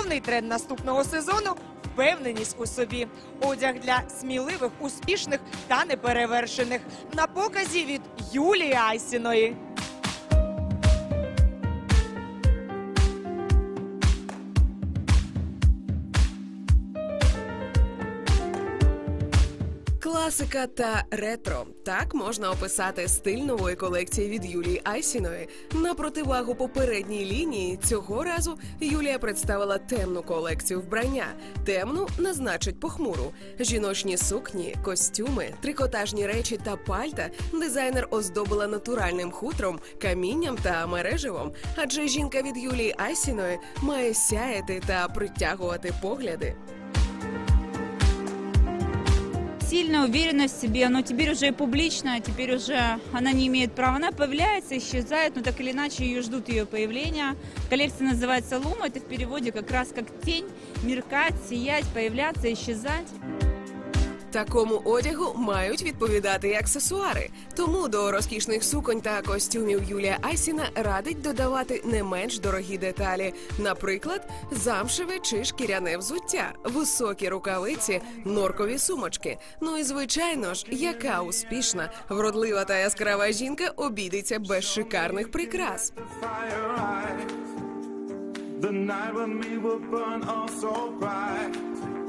Головний тренд наступного сезону впевненість у собі. Одяг для сміливих, успішних та неперевершених. На показі від Юлії Айсіної. Класика та ретро так можна описати стиль нової колекції від Юлії Айсіної. На противагу попередній лінії цього разу Юлія представила темну колекцію вбрання. Темну назначить похмуру. Жіночні сукні, костюми, трикотажні речі та пальта дизайнер оздобила натуральним хутром, камінням та мереживом. Адже жінка від Юлії Айсіної має сяяти та притягувати погляди. Сильная уверенность в себе, но теперь уже и публично, теперь уже она не имеет права. Она появляется, исчезает, но так или иначе ее ждут ее появления. Коллекция называется «Лума», это в переводе как раз как тень, меркать, сиять, появляться, исчезать. Такому одягу мають відповідати і аксесуари. Тому до розкішних суконь та костюмів Юлія Айсіна радить додавати не менш дорогі деталі, наприклад, замшеве чи шкіряне взуття, високі рукавиці, норкові сумочки. Ну і звичайно ж, яка успішна, вродлива та яскрава жінка обійдеться без шикарних прикрас. The night with me will burn all so bright.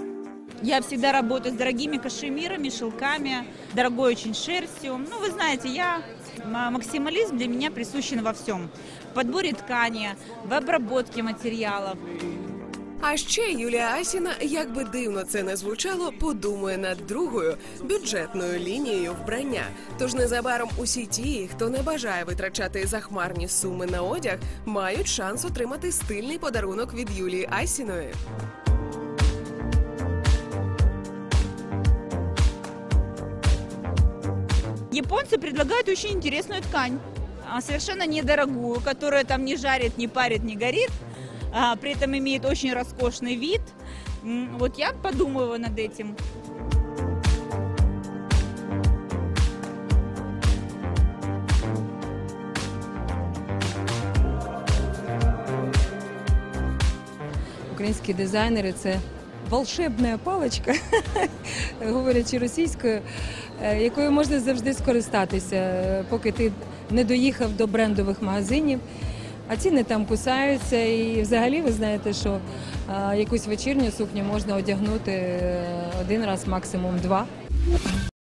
Я всегда работаю с дорогими кашемирами, шелками, дорогой очень шерстью. Ну, вы знаете, я максимализм для меня присущен во всем. В подборе ткани, в обработке материалов. А ще Юлія Асіна, як би дивно це не звучало, подумає над другою бюджетною лінією вбрання. Тож незабаром усі ті, хто не бажає витрачати захмарні суми на одяг, мають шанс отримати стильний подарунок від Юлії Асіної. Японцы предлагают очень интересную ткань, а, совершенно недорогую, которая там не жарит, не парит, не горит, а, при этом имеет очень роскошный вид. М, Вот я подумываю над этим. Українські дизайнери це волшебна паличка, говорячи російською, е, якою можна завжди скористатися, е, поки ти не доїхав до брендових магазинів. А ціни там кусаються, і взагалі ви знаєте, що а, якусь вечірню сукню можна одягнути е, один раз, максимум два.